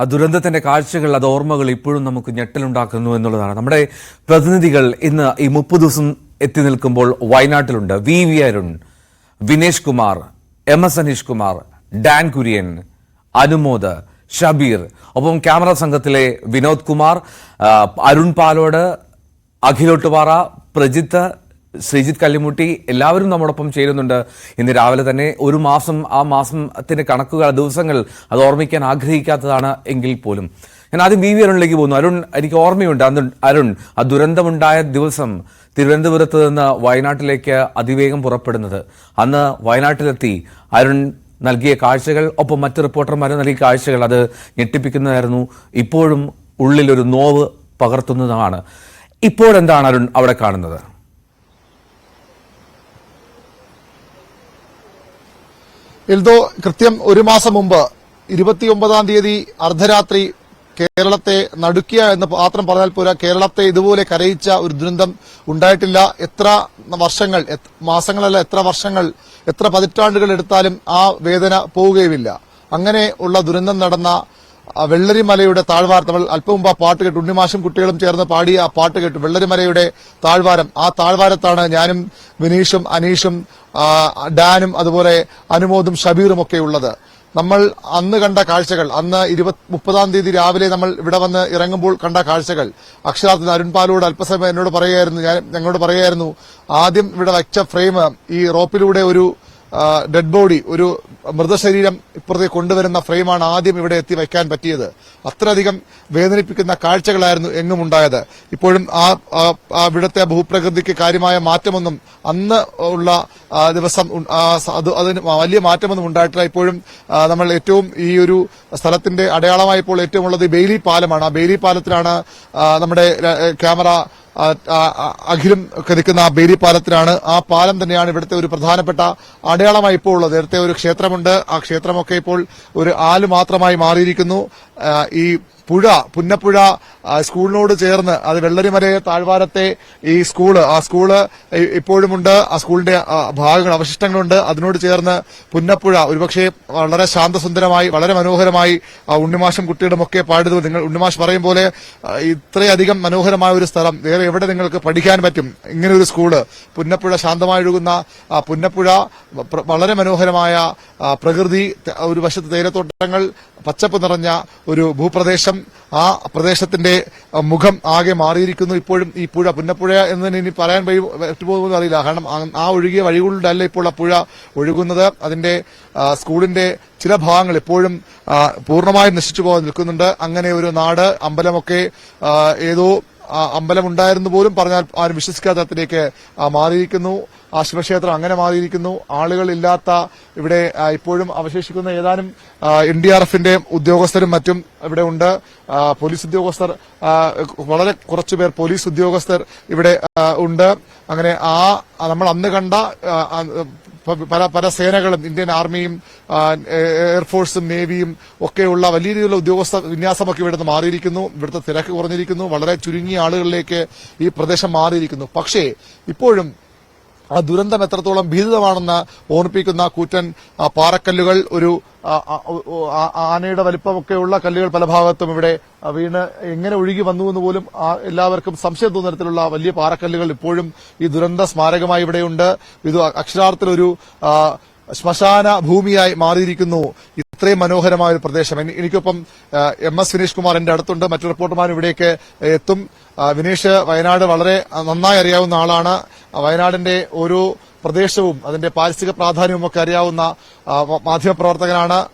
ആ ദുരന്തത്തിന്റെ കാഴ്ചകൾ അത് ഓർമ്മകൾ ഇപ്പോഴും നമുക്ക് ഞെട്ടലുണ്ടാക്കുന്നു എന്നുള്ളതാണ്. നമ്മുടെ പ്രതിനിധികൾ ഇന്ന് ഈ മുപ്പത് ദിവസം എത്തി നിൽക്കുമ്പോൾ വയനാട്ടിലുണ്ട്. V. V. Arun Vinesh Kumar M. S. Aneesh Kumar Dan Kurian Anumod Shabeer. ഒപ്പം ക്യാമറ സംഘത്തിലെ വിനോദ് കുമാർ അരുൺ പാലോട് അഖിലോട്ടുപാറ പ്രജിത്ത് ശ്രീജിത്ത് കല്ലിമുട്ടി എല്ലാവരും നമ്മോടൊപ്പം ചേരുന്നുണ്ട്. ഇന്ന് രാവിലെ തന്നെ ഒരു മാസം ആ മാസത്തിന്റെ കണക്കുകൾ ദിവസങ്ങൾ അത് ഓർമ്മിക്കാൻ ആഗ്രഹിക്കാത്തതാണ് എങ്കിൽ പോലും. ഞാൻ ആദ്യം വി വി അരുണിലേക്ക് പോകുന്നു. അരുൺ എനിക്ക് ഓർമ്മയുണ്ട്. അന്ന് അരുൺ ആ ദുരന്തമുണ്ടായ ദിവസം തിരുവനന്തപുരത്ത് നിന്ന് വയനാട്ടിലേക്ക് അതിവേഗം പുറപ്പെടുന്നത്. അന്ന് വയനാട്ടിലെത്തി അരുൺ നൽകിയ കാഴ്ചകൾ ഒപ്പം മറ്റ് റിപ്പോർട്ടർമാരും നൽകിയ കാഴ്ചകൾ അത് ഞെട്ടിപ്പിക്കുന്നതായിരുന്നു. ഇപ്പോഴും ഉള്ളിലൊരു നോവ് പകർത്തുന്നതാണ്. ഇപ്പോഴെന്താണ് അരുൺ അവിടെ കാണുന്നത്? എൽദോ കൃത്യം ഒരു മാസം മുമ്പ് ഇരുപത്തിയൊമ്പതാം തീയതി അർദ്ധരാത്രി കേരളത്തെ നടുക്കിയ എന്ന് മാത്രം പറഞ്ഞാൽ പോരാ കേരളത്തെ ഇതുപോലെ കരയിച്ച ഒരു ദുരന്തം ഉണ്ടായിട്ടില്ല. എത്ര വർഷങ്ങൾ മാസങ്ങളല്ല എത്ര വർഷങ്ങൾ എത്ര പതിറ്റാണ്ടുകൾ എടുത്താലും ആ വേദന പോവുകയുമില്ല. അങ്ങനെ ഉള്ള ദുരന്തം നടന്ന വെള്ളരിമലയുടെ താഴ്വാരം നമ്മൾ അല്പം മുമ്പ് ആ പാട്ട് കേട്ടു. ഉണ്ണിമാഷും കുട്ടികളും ചേർന്ന് പാടിയ ആ പാട്ട് കേട്ടു. വെള്ളരിമലയുടെ താഴ്വാരം. ആ താഴ്വാരത്താണ് ഞാനും വിനീഷും അനീഷും ഡാനും അതുപോലെ അനുമോദും ഷബീറും ഒക്കെ ഉള്ളത്. നമ്മൾ അന്ന് കണ്ട കാഴ്ചകൾ അന്ന് ഇരുപത് മുപ്പതാം തീയതി രാവിലെ നമ്മൾ ഇവിടെ വന്ന് ഇറങ്ങുമ്പോൾ കണ്ട കാഴ്ചകൾ. അക്ഷരാർത്ഥത്തിൽ അരുൺ പാലോട് അല്പസമയം എന്നോട് പറയുകയായിരുന്നു ഞാൻ ഞങ്ങളോട് പറയുകയായിരുന്നു ആദ്യം ഇവിടെ വെച്ച ഫ്രെയിം ഈ റോപ്പിലൂടെ ഒരു ഡെഡ് ബോഡി ഒരു മൃതശരീരം ഇപ്പുറത്തേക്ക് കൊണ്ടുവരുന്ന ഫ്രെയിമാണ് ആദ്യം ഇവിടെ എത്തി വയ്ക്കാൻ പറ്റിയത്. അത്രയധികം വേദനിപ്പിക്കുന്ന കാഴ്ചകളായിരുന്നു എങ്ങും ഉണ്ടായത് ഇപ്പോഴും ആ ഇവിടുത്തെ ഭൂപ്രകൃതിക്ക് കാര്യമായ മാറ്റമൊന്നും അന്ന് ഉള്ള ദിവസം അത് അതിന് വലിയ മാറ്റമൊന്നും ഉണ്ടായിട്ടില്ല. ഇപ്പോഴും നമ്മൾ ഏറ്റവും ഈ ഒരു സ്ഥലത്തിന്റെ അടയാളമായപ്പോൾ ഏറ്റവും ഉള്ളത് ബെയിലി പാലമാണ്. ആ ബെയിലി പാലത്തിലാണ് നമ്മുടെ ക്യാമറ അഖിലും ഒക്കെ നിൽക്കുന്ന ആ ബേരി പാലത്തിലാണ്. ആ പാലം തന്നെയാണ് ഇവിടുത്തെ ഒരു പ്രധാനപ്പെട്ട അടയാളമായി ഇപ്പോൾ ഉള്ളത്. നേരത്തെ ഒരു ക്ഷേത്രമുണ്ട്. ആ ക്ഷേത്രമൊക്കെ ഇപ്പോൾ ഒരു ആൽ മാത്രമായി മാറിയിരിക്കുന്നു. ഈ പുഴ പുന്നപ്പുഴ സ്കൂളിനോട് ചേർന്ന് അത് വെള്ളരിമലയെ താഴ്വാരത്തെ ഈ സ്കൂൾ ആ സ്കൂൾ ഇപ്പോഴുമുണ്ട്. ആ സ്കൂളിന്റെ ഭാഗങ്ങൾ അവശിഷ്ടങ്ങളുണ്ട്. അതിനോട് ചേർന്ന് പുന്നപ്പുഴ ഒരുപക്ഷെ വളരെ ശാന്തസുന്ദരമായി വളരെ മനോഹരമായി ഉണ്ണിമാഷം ഒക്കെ പാടിയത് നിങ്ങൾ ഉണ്ണിമാഷ് പറയും പോലെ ഇത്രയധികം മനോഹരമായ ഒരു സ്ഥലം വേറെ എവിടെ നിങ്ങൾക്ക് പഠിക്കാൻ പറ്റും? ഇങ്ങനെ ഒരു സ്കൂൾ പുന്നപ്പുഴ ശാന്തമായി ഒഴുകുന്ന പുന്നപ്പുഴ വളരെ മനോഹരമായ പ്രകൃതി ഒരു വശത്ത് തേയിലത്തോട്ടങ്ങൾ പച്ചപ്പ് നിറഞ്ഞ ഒരു ഭൂപ്രദേശം ആ പ്രദേശത്തിന്റെ മുഖം ആകെ മാറിയിരിക്കുന്നു. ഇപ്പോഴും ഈ പുഴ പുന്നപ്പുഴ എന്ന് തന്നെ ഇനി പറയാൻ വഴി പറ്റുപോകുമെന്ന് അറിയില്ല. കാരണം ആ- ഒഴുകിയ വഴികളിലല്ല ഇപ്പോൾ ആ പുഴ ഒഴുകുന്നത്. അതിന്റെ സ്കൂളിന്റെ ചില ഭാഗങ്ങൾ ഇപ്പോഴും പൂർണമായും നശിച്ചു പോകാൻ നിൽക്കുന്നുണ്ട്. അങ്ങനെ ഒരു നാട് അമ്പലമൊക്കെ ഏതോ അമ്പലമുണ്ടായിരുന്നു പോലും പറഞ്ഞാൽ ആരും വിശ്വസിക്കാത്ത തരത്തിലേക്ക് മാറിയിരിക്കുന്നു. ശിവക്ഷേത്രം അങ്ങനെ മാറിയിരിക്കുന്നു. ആളുകൾ ഇല്ലാത്ത ഇവിടെ ഇപ്പോഴും അവശേഷിക്കുന്ന ഏതാനും എൻ ഡി ആർ എഫിന്റെ ഉദ്യോഗസ്ഥരും മറ്റും ഇവിടെ ഉണ്ട്. പോലീസ് ഉദ്യോഗസ്ഥർ വളരെ കുറച്ചുപേർ പോലീസ് ഉദ്യോഗസ്ഥർ ഇവിടെ ഉണ്ട്. അങ്ങനെ ആ നമ്മൾ അന്ന് കണ്ട പല പല സേനകളും ഇന്ത്യൻ ആർമിയും എയർഫോഴ്സും നേവിയും ഒക്കെയുള്ള വലിയ രീതിയിലുള്ള ഉദ്യോഗസ്ഥ വിന്യാസമൊക്കെ ഇവിടുന്ന് മാറിയിരിക്കുന്നു. ഇവിടുത്തെ തിരക്ക് കുറഞ്ഞിരിക്കുന്നു. വളരെ ചുരുങ്ങിയ ആളുകളിലേക്ക് ഈ പ്രദേശം മാറിയിരിക്കുന്നു. പക്ഷേ ഇപ്പോഴും ആ ദുരന്തം എത്രത്തോളം ഭീതിതമാണെന്ന് ഓർമ്മിപ്പിക്കുന്ന കൂറ്റൻ പാറക്കല്ലുകൾ ഒരു ആനയുടെ വലിപ്പമൊക്കെയുള്ള കല്ലുകൾ പല ഭാഗത്തും ഇവിടെ വീണ് എങ്ങനെ ഒഴുകി വന്നു എന്ന് പോലും എല്ലാവർക്കും സംശയം തോന്നുന്ന വലിയ പാറക്കല്ലുകൾ ഇപ്പോഴും ഈ ദുരന്ത സ്മാരകമായി ഇവിടെയുണ്ട്. ഇത് അക്ഷരാർത്ഥത്തിലൊരു ആ, ശ്മശാന ഭൂമിയായി മാറിയിരിക്കുന്നു. ഇത്രയും മനോഹരമായ ഒരു പ്രദേശം. എനി- എനിക്കൊപ്പം എം എസ് വിനീഷ് കുമാർ എന്റെ അടുത്തുണ്ട്. മറ്റു റിപ്പോർട്ടർമാരും ഇവിടേക്ക് എത്തും. വിനീഷ് വയനാട് വളരെ നന്നായി അറിയാവുന്ന ആളാണ്. വയനാടിന്റെ ഓരോ പ്രദേശവും അതിന്റെ പാരിസ്ഥിതിക പ്രാധാന്യവും ഒക്കെ അറിയാവുന്ന മാധ്യമപ്രവർത്തകനാണ്.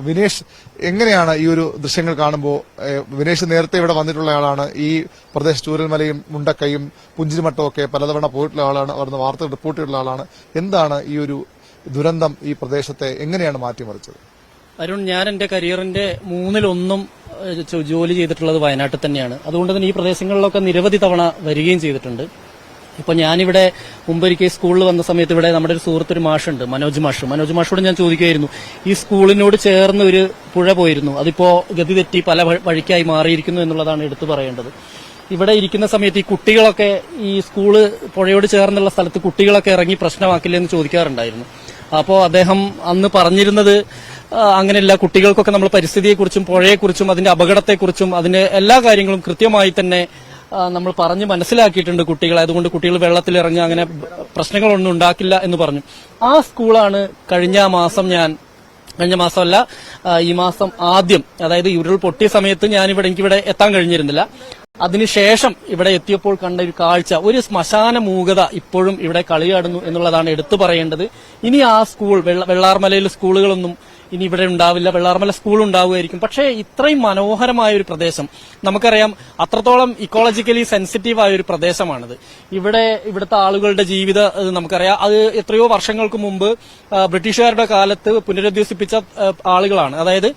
വിനേഷ് എങ്ങനെയാണ് ഈ ഒരു ദൃശ്യങ്ങൾ കാണുമ്പോൾ വിനേഷ് നേരത്തെ ഇവിടെ വന്നിട്ടുള്ള ആളാണ്. ഈ പ്രദേശ ചൂരൽമലയും മുണ്ടക്കയും പുഞ്ചിരിമട്ടവും ഒക്കെ പലതവണ പോയിട്ടുള്ള ആളാണ്. അവിടുന്ന് വാർത്തകൾ റിപ്പോർട്ട് ചെയ്തിട്ടുള്ള ആളാണ്. എന്താണ് ഈ ഒരു ദുരന്തം ഈ പ്രദേശത്തെ എങ്ങനെയാണ് മാറ്റിമറിച്ചത്? അരുൺ ഞാൻ എന്റെ കരിയറിന്റെ മൂന്നിലൊന്നും ജോലി ചെയ്തിട്ടുള്ളത് വയനാട്ടിൽ തന്നെയാണ്. അതുകൊണ്ട് തന്നെ ഈ പ്രദേശങ്ങളിലൊക്കെ നിരവധി തവണ വരികയും ചെയ്തിട്ടുണ്ട്. ഇപ്പൊ ഞാനിവിടെ മുമ്പൊരിക്കൽ സ്കൂളിൽ വന്ന സമയത്ത് ഇവിടെ നമ്മുടെ ഒരു സുഹൃത്ത് ഒരു മാഷുണ്ട് മനോജ് മാഷ്. മനോജ് മാഷോട് ഞാൻ ചോദിക്കുമായിരുന്നു ഈ സ്കൂളിനോട് ചേർന്ന് ഒരു പുഴ പോയിരുന്നു അതിപ്പോ ഗതി തെറ്റി പല വഴിക്കായി മാറിയിരിക്കുന്നു എന്നുള്ളതാണ് എടുത്തു പറയേണ്ടത്. ഇവിടെ ഇരിക്കുന്ന സമയത്ത് ഈ കുട്ടികളൊക്കെ ഈ സ്കൂൾ പുഴയോട് ചേർന്നുള്ള സ്ഥലത്ത് കുട്ടികളൊക്കെ ഇറങ്ങി പ്രശ്നമാക്കില്ലെന്ന് ചോദിക്കാറുണ്ടായിരുന്നു. അപ്പോൾ അദ്ദേഹം അന്ന് പറഞ്ഞിരുന്നത് അങ്ങനെയല്ല കുട്ടികൾക്കൊക്കെ നമ്മൾ പരിസ്ഥിതിയെക്കുറിച്ചും പുഴയെക്കുറിച്ചും അതിന്റെ അപകടത്തെക്കുറിച്ചും അതിന്റെ എല്ലാ കാര്യങ്ങളും കൃത്യമായി തന്നെ നമ്മൾ പറഞ്ഞ് മനസ്സിലാക്കിയിട്ടുണ്ട് കുട്ടികളെ. അതുകൊണ്ട് കുട്ടികൾ വെള്ളത്തിൽ വെള്ളത്തിലിറങ്ങി അങ്ങനെ പ്രശ്നങ്ങളൊന്നും ഉണ്ടാക്കില്ല എന്ന് പറഞ്ഞു. ആ സ്കൂളാണ് കഴിഞ്ഞ മാസം ഞാൻ കഴിഞ്ഞ മാസമല്ല ഈ മാസം ആദ്യം അതായത് ഉരുൾ പൊട്ടിയ സമയത്ത് ഞാനിവിടെ എനിക്കിവിടെ എത്താൻ കഴിഞ്ഞിരുന്നില്ല. അതിനുശേഷം ഇവിടെ എത്തിയപ്പോൾ കണ്ട ഒരു കാഴ്ച. ഒരു ശ്മശാന മൂകത ഇപ്പോഴും ഇവിടെ കളിയാടുന്നു എന്നുള്ളതാണ് എടുത്തു പറയേണ്ടത്. ഇനി ആ സ്കൂൾ വെള്ളാർമലയിലെ സ്കൂളുകളൊന്നും ഇനി ഇവിടെ ഉണ്ടാവില്ല വെള്ളാർമല സ്കൂൾ ഉണ്ടാവുമായിരിക്കും. പക്ഷേ ഇത്രയും മനോഹരമായ ഒരു പ്രദേശം നമുക്കറിയാം അത്രത്തോളം ഇക്കോളജിക്കലി സെൻസിറ്റീവ് ആയ ഒരു പ്രദേശമാണിത്. ഇവിടെ ഇവിടുത്തെ ആളുകളുടെ ജീവിതം നമുക്കറിയാം. അത് എത്രയോ വർഷങ്ങൾക്ക് മുമ്പ് ബ്രിട്ടീഷുകാരുടെ കാലത്ത് പുനരധിവസിപ്പിച്ച ആളുകളാണ്. അതായത്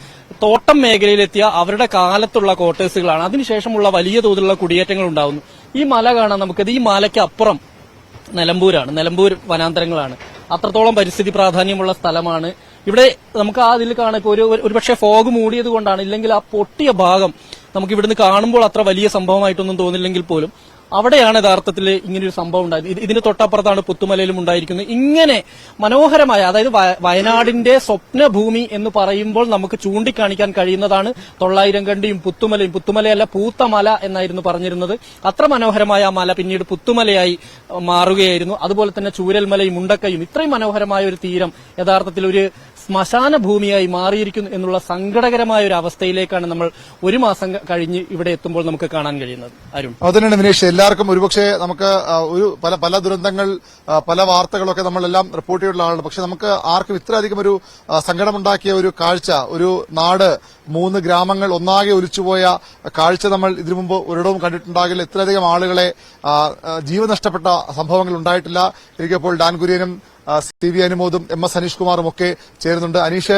തോട്ടം മേഖലയിലെത്തിയ അവരുടെ കാലത്തുള്ള ക്വാർട്ടേഴ്സുകളാണ് അതിനുശേഷമുള്ള വലിയ തോതിലുള്ള കുടിയേറ്റങ്ങൾ ഉണ്ടാവുന്നു. ഈ മല കാണാൻ നമുക്കത് ഈ മലയ്ക്ക് അപ്പുറം നിലമ്പൂരാണ്. നിലമ്പൂർ വനാന്തരങ്ങളാണ്. അത്രത്തോളം പരിസ്ഥിതി പ്രാധാന്യമുള്ള സ്ഥലമാണ് ഇവിടെ നമുക്ക് ആ ഇതിൽ കാണാം ഇപ്പോൾ ഒരു ഒരുപക്ഷെ ഫോഗ് മൂടിയത് കൊണ്ടാണ് ഇല്ലെങ്കിൽ ആ പൊട്ടിയ ഭാഗം നമുക്ക് ഇവിടുന്ന് കാണുമ്പോൾ അത്ര വലിയ സംഭവമായിട്ടൊന്നും തോന്നില്ലെങ്കിൽ പോലും അവിടെയാണ് യഥാർത്ഥത്തിൽ ഇങ്ങനൊരു സംഭവം ഉണ്ടായത്. ഇത് ഇതിന്റെ തൊട്ടപ്പുറത്താണ് പുത്തുമലയിലും ഉണ്ടായിരിക്കുന്നത്. ഇങ്ങനെ മനോഹരമായ അതായത് വയനാടിന്റെ സ്വപ്നഭൂമി എന്ന് പറയുമ്പോൾ നമുക്ക് ചൂണ്ടിക്കാണിക്കാൻ കഴിയുന്നതാണ് തൊള്ളായിരം കണ്ടിയും പുത്തുമലയും. പുത്തുമലയല്ല പൂത്തമല എന്നായിരുന്നു പറഞ്ഞിരുന്നത്. അത്ര മനോഹരമായ ആ മല പിന്നീട് പുത്തുമലയായി മാറുകയായിരുന്നു. അതുപോലെ തന്നെ ചൂരൽമലയും മുണ്ടക്കയും. ഇത്രയും മനോഹരമായ ഒരു തീരം യഥാർത്ഥത്തിൽ ഒരു ശ്മശാന ഭൂമിയായി മാറിയിരിക്കുന്നു എന്നുള്ള സങ്കടകരമായ ഒരു അവസ്ഥയിലേക്കാണ് നമ്മൾ ഒരു മാസം കഴിഞ്ഞ് ഇവിടെ എത്തുമ്പോൾ നമുക്ക് കാണാൻ കഴിയുന്നത്. അരുൺ. അതുതന്നെയാണ് വിനേഷ് എല്ലാവർക്കും ഒരുപക്ഷെ നമുക്ക് ഒരു പല പല ദുരന്തങ്ങൾ പല വാർത്തകളൊക്കെ നമ്മളെല്ലാം റിപ്പോർട്ട് ചെയ്തിട്ടുള്ള ആളാണ്. പക്ഷെ നമുക്ക് ആർക്കും ഇത്രയധികം ഒരു സങ്കടമുണ്ടാക്കിയ ഒരു കാഴ്ച ഒരു നാട് മൂന്ന് ഗ്രാമങ്ങൾ ഒന്നാകെ ഒലിച്ചുപോയ കാഴ്ച നമ്മൾ ഇതിനു മുമ്പ് ഒരിടവും കണ്ടിട്ടുണ്ടാകില്ല. ഇത്രയധികം ആളുകളെ ജീവൻ നഷ്ടപ്പെട്ട സംഭവങ്ങൾ ഉണ്ടായിട്ടില്ല. എനിക്കിപ്പോൾ ഡാൻ കുര്യനും സി വി അനുമോദും എം എസ് അനീഷ് കുമാറും ഒക്കെ ചേരുന്നുണ്ട്. അനീഷ്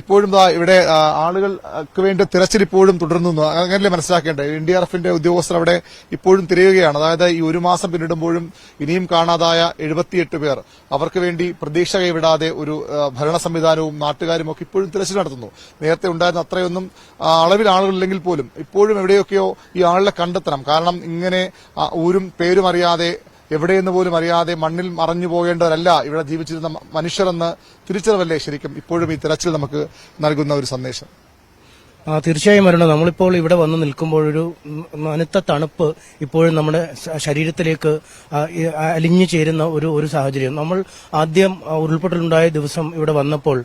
ഇപ്പോഴും ഇവിടെ ആളുകൾക്ക് വേണ്ടി തിരച്ചിൽ ഇപ്പോഴും തുടരുന്നു അങ്ങനെയല്ലേ മനസ്സിലാക്കേണ്ടത്? എൻ ഡി ആർ എഫിന്റെ ഉദ്യോഗസ്ഥർ അവിടെ ഇപ്പോഴും തിരയുകയാണ്. അതായത് ഈ ഒരു മാസം പിന്നിടുമ്പോഴും ഇനിയും കാണാതായ എഴുപത്തിയെട്ട് പേർ. അവർക്ക് വേണ്ടി പ്രതീക്ഷ കൈവിടാതെ ഒരു ഭരണ സംവിധാനവും നാട്ടുകാരും ഒക്കെ ഇപ്പോഴും തിരച്ചിൽ നടത്തുന്നു. നേരത്തെ ഉണ്ടായിരുന്ന അത്രയൊന്നും അളവിൽ ആളുകളില്ലെങ്കിൽ പോലും ഇപ്പോഴും എവിടെയൊക്കെയോ ഈ ആളുകളെ കണ്ടെത്തണം. കാരണം ഇങ്ങനെ ഊരും പേരും അറിയാതെ എവിടെയെന്ന് പോലും അറിയാതെ മണ്ണിൽ മറഞ്ഞു പോകേണ്ടവരല്ല. ഇവിടെ ജീവിച്ചിരുന്ന മനുഷ്യരെന്ന് തിരിച്ചറിവല്ലേ ശരിക്കും ഇപ്പോഴും ഈ തിരച്ചിൽ നമുക്ക് നൽകുന്ന ഒരു സന്ദേശം. ആ തീർച്ചയായും വരണം നമ്മളിപ്പോൾ ഇവിടെ വന്ന് നിൽക്കുമ്പോഴൊരു അനുത്ത തണുപ്പ് ഇപ്പോഴും നമ്മുടെ ശരീരത്തിലേക്ക് അലിഞ്ഞു ചേരുന്ന ഒരു ഒരു സാഹചര്യം. നമ്മൾ ആദ്യം ഉരുൾപൊട്ടലുണ്ടായ ദിവസം ഇവിടെ വന്നപ്പോൾ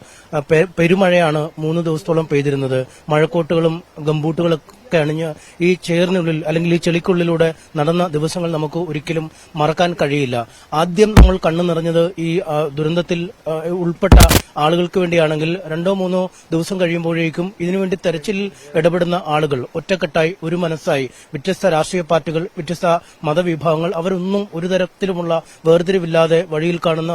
പെരുമഴയാണ് മൂന്ന് ദിവസത്തോളം പെയ്തിരുന്നത്. മഴക്കോട്ടുകളും ഗംബൂട്ടുകളൊക്കെ അണിഞ്ഞ് ഈ ചേറിനുള്ളിൽ അല്ലെങ്കിൽ ഈ ചെളിക്കുള്ളിലൂടെ നടന്ന ദിവസങ്ങൾ നമുക്ക് ഒരിക്കലും മറക്കാൻ കഴിയില്ല. ആദ്യം നമ്മൾ കണ്ണു നിറഞ്ഞത് ഈ ദുരന്തത്തിൽ ഉൾപ്പെട്ട ആളുകൾക്ക് വേണ്ടിയാണെങ്കിൽ രണ്ടോ മൂന്നോ ദിവസം കഴിയുമ്പോഴേക്കും ഇതിനുവേണ്ടി തെരച്ചിലിൽ ഇടപെടുന്ന ആളുകൾ ഒറ്റക്കെട്ടായി ഒരു മനസ്സായി. വ്യത്യസ്ത രാഷ്ട്രീയ പാർട്ടികൾ വ്യത്യസ്ത മതവിഭാഗങ്ങൾ അവരൊന്നും ഒരു തരത്തിലുമുള്ള വേർതിരിവില്ലാതെ വഴിയിൽ കാണുന്ന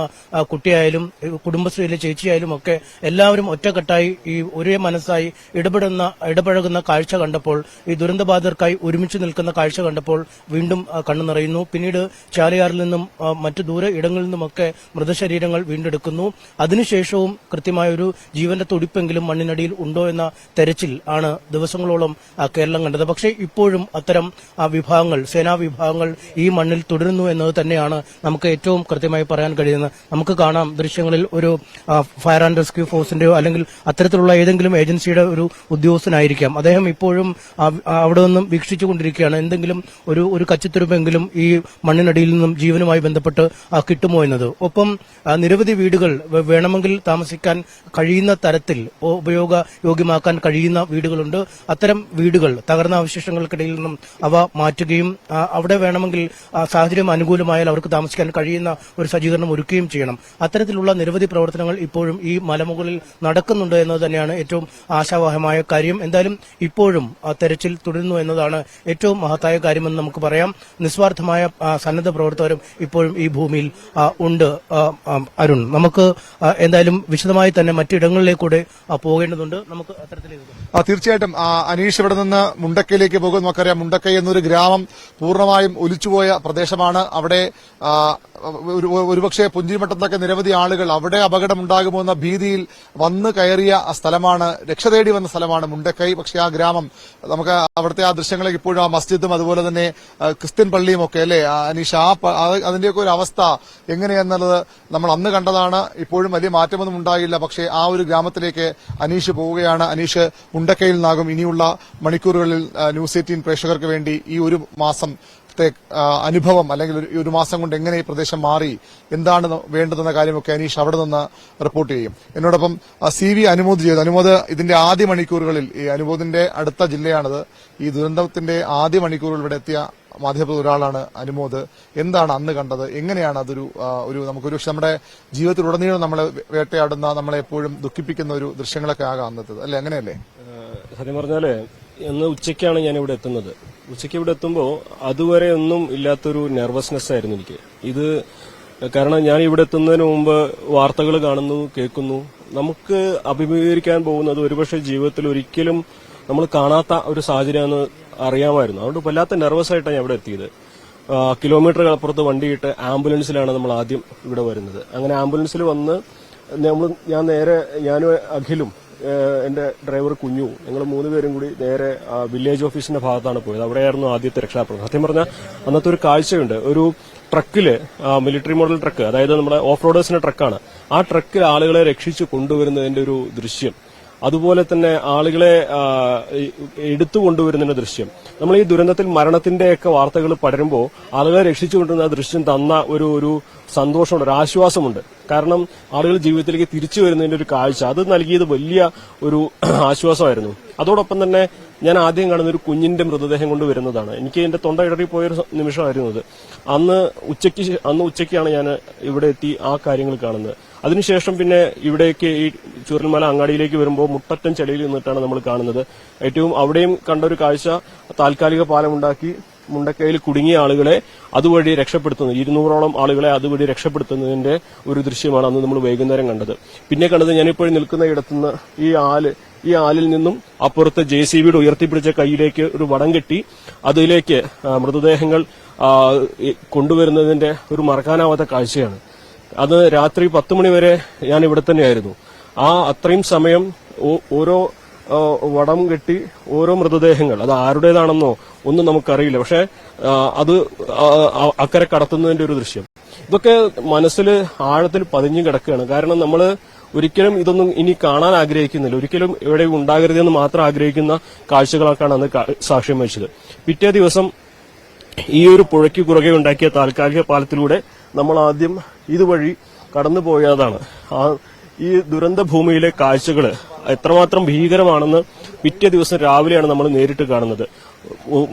കുട്ടിയായാലും കുടുംബശ്രീയിലെ ചേച്ചിയായാലും ഒക്കെ എല്ലാവരും ഒറ്റക്കെട്ടായി ഈ ഒരേ മനസ്സായി ഇടപെടുന്ന ഇടപഴകുന്ന കാഴ്ച കണ്ടപ്പോൾ ഈ ദുരന്തബാധിതർക്കായി ഒരുമിച്ച് നിൽക്കുന്ന കാഴ്ച കണ്ടപ്പോൾ വീണ്ടും കണ്ണു നിറയുന്നു. പിന്നീട് ചാലയാറിൽ നിന്നും മറ്റു ദൂര ഇടങ്ങളിൽ നിന്നുമൊക്കെ മൃതശരീരങ്ങൾ വീണ്ടെടുക്കുന്നു. അതിനുശേഷവും കൃത്യമായ ഒരു ജീവന്റെ തുടിപ്പെങ്കിലും മണ്ണിനടിയിൽ ഉണ്ടോ എന്ന തെരച്ചിൽ ആണ് ദിവസങ്ങളോളം കേരളം കണ്ടത്. പക്ഷേ ഇപ്പോഴും അത്തരം വിഭാഗങ്ങൾ സേനാ വിഭാഗങ്ങൾ ഈ മണ്ണിൽ തുടരുന്നു എന്നത് തന്നെയാണ് നമുക്ക് ഏറ്റവും കൃത്യമായി പറയാൻ കഴിയുന്നത്. നമുക്ക് കാണാം ദൃശ്യങ്ങളിൽ ഒരു ഫയർ ആൻഡ് റെസ്ക്യൂ ഫോഴ്സിന്റെയോ അല്ലെങ്കിൽ അത്തരത്തിലുള്ള ഏതെങ്കിലും ഏജൻസിയുടെ ഒരു ഉദ്യോഗസ്ഥനായിരിക്കാം. അദ്ദേഹം ഇപ്പോഴും അവിടെ നിന്നും വീക്ഷിച്ചുകൊണ്ടിരിക്കുകയാണ് എന്തെങ്കിലും ഒരു ഒരു കച്ചിത്തുരുമ്പെങ്കിലും ഈ മണ്ണിനടിയിൽ നിന്നും ജീവനുമായി ബന്ധപ്പെട്ട് കിട്ടുമോ എന്നത്. ഒപ്പം നിരവധി വീടുകൾ വേണമെങ്കിൽ താമസിക്കാൻ കഴിയുന്ന തരത്തിൽ ഉപയോഗ യോഗ്യമാക്കാൻ കഴിയുന്ന വീടുകളുണ്ട്. അത്തരം വീടുകൾ തകർന്ന അവശിഷ്ടങ്ങൾക്കിടയിൽ നിന്നും അവ മാറ്റുകയും അവിടെ വേണമെങ്കിൽ സാഹചര്യം അനുകൂലമായാൽ അവർക്ക് താമസിക്കാൻ കഴിയുന്ന ഒരു സജ്ജീകരണം ഒരുക്കുകയും ചെയ്യണം. അത്തരത്തിലുള്ള നിരവധി പ്രവർത്തനങ്ങൾ ഇപ്പോഴും ഈ മലമുകളിൽ നടക്കുന്നുണ്ട് എന്നത് തന്നെയാണ് ഏറ്റവും ആശാവഹമായ കാര്യം. എന്തായാലും ഇപ്പോഴും തെരച്ചിൽ തുടരുന്നു എന്നതാണ് ഏറ്റവും മഹത്തായ കാര്യമെന്ന് നമുക്ക് പറയാം. നിസ്വാർത്ഥമായ സന്നദ്ധ പ്രവർത്തകരും ഇപ്പോഴും ഈ ഭൂമിയിൽ ഉണ്ട് അരുൺ. നമുക്ക് എന്തായാലും വിശദമായി തന്നെ മറ്റിടങ്ങളിലേക്കൂടെ പോകേണ്ടതുണ്ട്. നമുക്ക് അത്തരത്തിലേക്ക് തീർച്ചയായിട്ടും അനീഷ് ഇവിടെ നിന്ന് മുണ്ടക്കയിലേക്ക് പോകും നമുക്കറിയാം. മുണ്ടക്കൈ എന്നൊരു ഗ്രാമം പൂർണമായും ഒലിച്ചുപോയ പ്രദേശമാണ്. അവിടെ ഒരുപക്ഷെ പുഞ്ചിരിമട്ടത്തൊക്കെ നിരവധി ആളുകൾ അവിടെ അപകടമുണ്ടാകുമോ എന്ന ഭീതിയിൽ വന്ന് കയറിയ സ്ഥലമാണ് രക്ഷ തേടി വന്ന സ്ഥലമാണ് മുണ്ടക്കൈ. പക്ഷെ ആ ഗ്രാമം നമുക്ക് അവിടുത്തെ ആ ദൃശ്യങ്ങളൊക്കെ ഇപ്പോഴും ആ മസ്ജിദും അതുപോലെ തന്നെ ക്രിസ്ത്യൻ പള്ളിയും ഒക്കെ അല്ലേ? അനീഷ ആ അതിന്റെയൊക്കെ ഒരു അവസ്ഥ എങ്ങനെയെന്നുള്ളത് നമ്മൾ അന്ന് കണ്ടതാണ്. ഇപ്പോഴും വലിയ മാറ്റമൊന്നും ഉണ്ടായില്ല. പക്ഷേ ആ ഒരു ഗ്രാമത്തിലേക്ക് അനീഷ് പോവുകയാണ്. അനീഷ് മുണ്ടക്കൈയിൽ നിന്നാകും ഇനിയുള്ള മണിക്കൂറുകളിൽ ന്യൂസ് എയ്റ്റീൻ പ്രേക്ഷകർക്ക് വേണ്ടി ഈ ഒരു മാസം ത്തെ, അനുഭവം അല്ലെങ്കിൽ ഒരു- മാസം കൊണ്ട് എങ്ങനെ ഈ പ്രദേശം മാറി എന്താണ് വേണ്ടതെന്ന കാര്യമൊക്കെ അനീഷ് അവിടെ നിന്ന് റിപ്പോർട്ട് ചെയ്യും. എന്നോടൊപ്പം സി വി അനുമോദ് ചെയ്തു. അനുമോദ് ഇതിന്റെ ആദ്യ മണിക്കൂറുകളിൽ ഈ അനുമോദിന്റെ അടുത്ത ജില്ലയാണത്. ഈ ദുരന്തത്തിന്റെ ആദ്യ മണിക്കൂറുകൾ ഇവിടെ എത്തിയ മാധ്യമത്തിൽ ഒരാളാണ് അനുമോദ്. എന്താണ് അന്ന് കണ്ടത്? എങ്ങനെയാണ് അതൊരു ഒരു നമുക്കൊരു പക്ഷെ നമ്മുടെ ജീവിതത്തിൽ ജീവിതത്തിലുടനീളം നമ്മളെ വേട്ടയാടുന്ന നമ്മളെ എപ്പോഴും ദുഃഖിപ്പിക്കുന്ന ഒരു ദൃശ്യങ്ങളൊക്കെ ആകാം അന്നത്തത്. അല്ലെ? അങ്ങനെയല്ലേ? സത്യം പറഞ്ഞാൽ ഇന്ന് ഉച്ചയ്ക്കാണ് ഞാൻ ഇവിടെ എത്തുന്നത്. ഉച്ചയ്ക്ക് ഇവിടെ എത്തുമ്പോൾ അതുവരെ ഒന്നും ഇല്ലാത്തൊരു നെർവസ്നെസ് ആയിരുന്നു എനിക്ക്. ഇത് കാരണം ഞാൻ ഇവിടെ എത്തുന്നതിന് മുമ്പ് വാർത്തകൾ കാണുന്നു കേൾക്കുന്നു. നമുക്ക് അഭിമുഖീകരിക്കാൻ പോകുന്നത് ഒരുപക്ഷെ ജീവിതത്തിൽ ഒരിക്കലും നമ്മൾ കാണാത്ത ഒരു സാഹചര്യമെന്ന് അറിയാമായിരുന്നു. അതുകൊണ്ട് വല്ലാത്ത നെർവസ് ആയിട്ടാണ് ഞാൻ ഇവിടെ എത്തിയത്. കിലോമീറ്റർ അപ്പുറത്ത് വണ്ടിയിട്ട് ആംബുലൻസിലാണ് നമ്മൾ ആദ്യം ഇവിടെ വരുന്നത്. അങ്ങനെ ആംബുലൻസിൽ വന്ന് നമ്മൾ ഞാൻ നേരെ ഞാനും അഖിലും എന്റെ ഡ്രൈവർ കുഞ്ഞു. ഞങ്ങൾ മൂന്ന് പേരും കൂടി നേരെ വില്ലേജ് ഓഫീസിന്റെ ഭാഗത്താണ് പോയത്. അവിടെയായിരുന്നു ആദ്യത്തെ രക്ഷാപ്രവർത്തനം. സത്യം പറഞ്ഞാൽ അന്നത്തെ ഒരു കാഴ്ചയുണ്ട്. ഒരു ട്രക്കിൽ മിലിറ്ററി മോഡൽ ട്രക്ക് അതായത് നമ്മുടെ ഓഫ് റോഡേഴ്സിന്റെ ട്രക്കാണ്. ആ ട്രക്കിൽ ആളുകളെ രക്ഷിച്ചു കൊണ്ടുവരുന്നതിന്റെ ഒരു ദൃശ്യം. അതുപോലെ തന്നെ ആളുകളെ എടുത്തു കൊണ്ടുവരുന്ന ദൃശ്യം. നമ്മൾ ഈ ദുരന്തത്തിൽ മരണത്തിന്റെയൊക്കെ വാർത്തകൾ പടരുമ്പോൾ ആളുകളെ രക്ഷിച്ചുകൊണ്ടിരുന്ന ദൃശ്യം തന്ന ഒരു ഒരു സന്തോഷമുണ്ട് ഒരു ആശ്വാസമുണ്ട്. കാരണം ആളുകൾ ജീവിതത്തിലേക്ക് തിരിച്ചു വരുന്നതിന്റെ ഒരു കാഴ്ച അത് നൽകിയത് വലിയ ഒരു ആശ്വാസമായിരുന്നു. അതോടൊപ്പം തന്നെ ഞാൻ ആദ്യം കാണുന്ന ഒരു കുഞ്ഞിന്റെ മൃതദേഹം കൊണ്ട് വരുന്നതാണ്. എനിക്ക് എന്റെ തൊണ്ട ഇടറി പോയൊരു നിമിഷമായിരുന്നു അത്. അന്ന് ഉച്ചയ്ക്ക് അന്ന് ഉച്ചയ്ക്കാണ് ഞാൻ ഇവിടെ എത്തി ആ കാര്യങ്ങൾ കാണുന്നത്. അതിനുശേഷം പിന്നെ ഇവിടേക്ക് ഈ ചൂരൽമല അങ്ങാടിയിലേക്ക് വരുമ്പോൾ മുട്ടറ്റൻ ചെളിയിൽ നിന്നിട്ടാണ് നമ്മൾ കാണുന്നത്. ഏറ്റവും അവിടെയും കണ്ട ഒരു കാഴ്ച താൽക്കാലിക പാലമുണ്ടാക്കി മുണ്ടക്കയിൽ കുടുങ്ങിയ ആളുകളെ അതുവഴി രക്ഷപ്പെടുത്തുന്നത്. ഇരുന്നൂറോളം ആളുകളെ അതുവഴി രക്ഷപ്പെടുത്തുന്നതിന്റെ ഒരു ദൃശ്യമാണ് അന്ന് നമ്മൾ വൈകുന്നേരം കണ്ടത്. പിന്നെ കണ്ടത് ഞാനിപ്പോൾ നിൽക്കുന്ന ഇടത്തുനിന്ന് ഈ ആൽ ഈ ആലിൽ നിന്നും അപ്പുറത്ത് ജെ സി ബിയുടെ ഉയർത്തിപ്പിടിച്ച കൈയിലേക്ക് ഒരു വടം കെട്ടി അതിലേക്ക് മൃതദേഹങ്ങൾ കൊണ്ടുവരുന്നതിന്റെ ഒരു മറക്കാനാവാത്ത കാഴ്ചയാണ്. അത് രാത്രി പത്ത് മണി വരെ ഞാൻ ഇവിടെ തന്നെയായിരുന്നു. ആ അത്രയും സമയം ഓരോ വടം കെട്ടി ഓരോ മൃതദേഹങ്ങൾ അത് ആരുടേതാണെന്നോ ഒന്നും നമുക്കറിയില്ല. പക്ഷെ അത് അക്കരെ കടത്തുന്നതിന്റെ ഒരു ദൃശ്യം. ഇതൊക്കെ മനസ്സിൽ ആഴത്തിൽ പതിഞ്ഞു കിടക്കുകയാണ്. കാരണം നമ്മൾ ഒരിക്കലും ഇതൊന്നും ഇനി കാണാൻ ആഗ്രഹിക്കുന്നില്ല. ഒരിക്കലും ഇവിടെ ഉണ്ടാകരുതെന്ന് മാത്രം ആഗ്രഹിക്കുന്ന കാഴ്ചകളൊക്കെയാണ് അന്ന് സാക്ഷ്യം വഹിച്ചത്. പിറ്റേ ദിവസം ഈ ഒരു പുഴയ്ക്ക് കുറുകെ ഉണ്ടാക്കിയ താൽക്കാലിക പാലത്തിലൂടെ നമ്മൾ ആദ്യം ഇതുവഴി കടന്നു പോയതാണ്. ആ ഈ ദുരന്ത ഭൂമിയിലെ കാഴ്ചകൾ എത്രമാത്രം ഭീകരമാണെന്ന് പിറ്റേ ദിവസം രാവിലെയാണ് നമ്മൾ നേരിട്ട് കാണുന്നത്.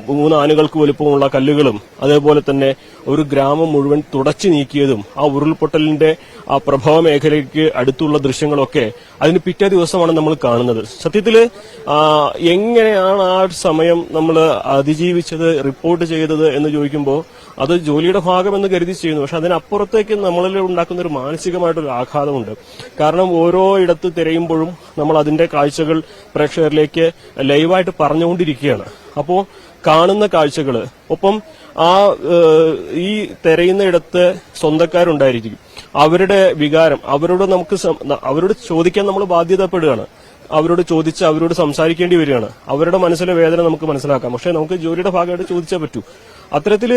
മൂന്ന് ആനകൾക്ക് വലുപ്പമുള്ള കല്ലുകളും അതേപോലെ തന്നെ ഒരു ഗ്രാമം മുഴുവൻ തുടച്ചു നീക്കിയതും ആ ഉരുൾപൊട്ടലിന്റെ ആ പ്രഭവ മേഖലയ്ക്ക് അടുത്തുള്ള ദൃശ്യങ്ങളൊക്കെ അതിന് പിറ്റേ ദിവസമാണ് നമ്മൾ കാണുന്നത്. സത്യത്തിൽ എങ്ങനെയാണ് ആ ഒരു സമയം നമ്മൾ അതിജീവിച്ചത് റിപ്പോർട്ട് ചെയ്തത് എന്ന് ചോദിക്കുമ്പോൾ അത് ജോലിയുടെ ഭാഗമെന്ന് കരുതി ചെയ്യുന്നു. പക്ഷെ അതിനപ്പുറത്തേക്ക് നമ്മളിൽ ഉണ്ടാക്കുന്ന ഒരു മാനസികമായിട്ടൊരു ആഘാതമുണ്ട്. കാരണം ഓരോ ഇടത്ത് തിരയുമ്പോഴും നമ്മൾ അതിന്റെ കാഴ്ചകൾ പ്രേക്ഷകരിലേക്ക് ലൈവായിട്ട് പറഞ്ഞുകൊണ്ടിരിക്കുകയാണ്. അപ്പോ കാണുന്ന കാഴ്ചകൾ ഒപ്പം ആ ഈ തെരയുന്ന ഇടത്ത് സ്വന്തക്കാരുണ്ടായിരിക്കും. അവരുടെ വികാരം അവരോട് നമുക്ക് അവരോട് ചോദിക്കാൻ നമ്മൾ ബാധ്യതപ്പെടുകയാണ്. അവരോട് ചോദിച്ച് അവരോട് സംസാരിക്കേണ്ടി വരികയാണ്. അവരുടെ മനസ്സിലെ വേദന നമുക്ക് മനസ്സിലാക്കാം. പക്ഷെ നമുക്ക് ജോലിയുടെ ഭാഗമായിട്ട് ചോദിച്ചേ പറ്റൂ. അത്തരത്തിൽ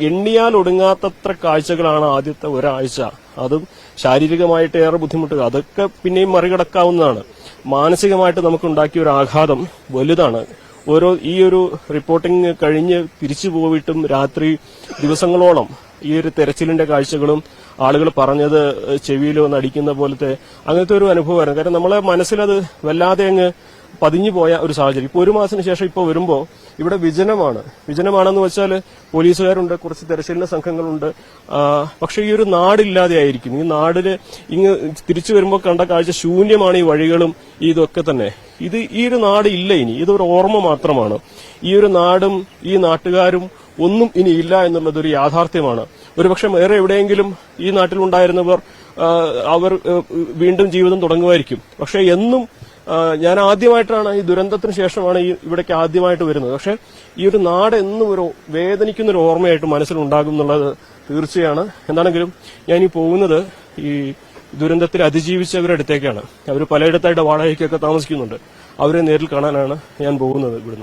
എണ്ണിയാൽ ഒടുങ്ങാത്തത്ര കാഴ്ചകളാണ് ആദ്യത്തെ ഒരാഴ്ച. അതും ശാരീരികമായിട്ട് ഏറെ ബുദ്ധിമുട്ടുക. അതൊക്കെ പിന്നെയും മറികടക്കാവുന്നതാണ്. മാനസികമായിട്ട് നമുക്ക് ഉണ്ടാക്കിയ ഒരു ആഘാതം വലുതാണ്. ഓരോ ഈ ഒരു റിപ്പോർട്ടിംഗ് കഴിഞ്ഞ് തിരിച്ചു പോയിട്ടും രാത്രി ദിവസങ്ങളോളം ഈ ഒരു തെരച്ചിലിന്റെ കാഴ്ചകളും ആളുകൾ പറഞ്ഞത് ചെവിയിലോ നടിക്കുന്ന പോലത്തെ അങ്ങനത്തെ ഒരു അനുഭവമായിരുന്നു. കാരണം നമ്മളെ മനസ്സിലത് വല്ലാതെ അങ്ങ് പതിഞ്ഞു പോയ ഒരു സാഹചര്യം. ഇപ്പൊ ഒരു മാസത്തിന് ശേഷം ഇപ്പൊ വരുമ്പോ ഇവിടെ വിജനമാണ്. വിജനമാണെന്ന് വെച്ചാൽ പോലീസുകാരുണ്ട് കുറച്ച് തെരച്ചിലിന്റെ സംഘങ്ങളുണ്ട്. പക്ഷേ ഈ ഒരു നാടില്ലാതെ ആയിരിക്കും. ഈ നാടിൽ ഇങ്ങ് തിരിച്ചു വരുമ്പോൾ കണ്ട കാഴ്ച ശൂന്യമാണ് ഈ വഴികളും ഇതൊക്കെ തന്നെ. ഇത് ഈ ഒരു നാട് ഇല്ല ഇനി. ഇതൊരു ഓർമ്മ മാത്രമാണ്. ഈ ഒരു നാടും ഈ നാട്ടുകാരും ഒന്നും ഇനി ഇല്ല എന്നുള്ളത് ഒരു യാഥാർത്ഥ്യമാണ്. ഒരുപക്ഷെ വേറെ എവിടെയെങ്കിലും ഈ നാട്ടിലുണ്ടായിരുന്നവർ അവർ വീണ്ടും ജീവിതം തുടങ്ങുമായിരിക്കും. പക്ഷെ എന്നും ഞാൻ ആദ്യമായിട്ടാണ് ഈ ദുരന്തത്തിന് ശേഷമാണ് ഈ ഇവിടേക്ക് ആദ്യമായിട്ട് വരുന്നത്. പക്ഷേ ഈ ഒരു നാട് എന്നും ഒരു വേദനിക്കുന്ന ഒരു ഓർമ്മയായിട്ട് മനസ്സിലുണ്ടാകും എന്നുള്ളത് തീർച്ചയാണ്. എന്താണെങ്കിലും ഞാൻ ഈ പോകുന്നത് ഈ ദുരന്തത്തിൽ അതിജീവിച്ചവരുടെ അടുത്തേക്കാണ്. അവർ പലയിടത്തായിട്ട് വാടകയ്ക്കൊക്കെ താമസിക്കുന്നുണ്ട്. അവരെ നേരിൽ കാണാനാണ് ഞാൻ പോകുന്നത് ഇവിടുന്ന്.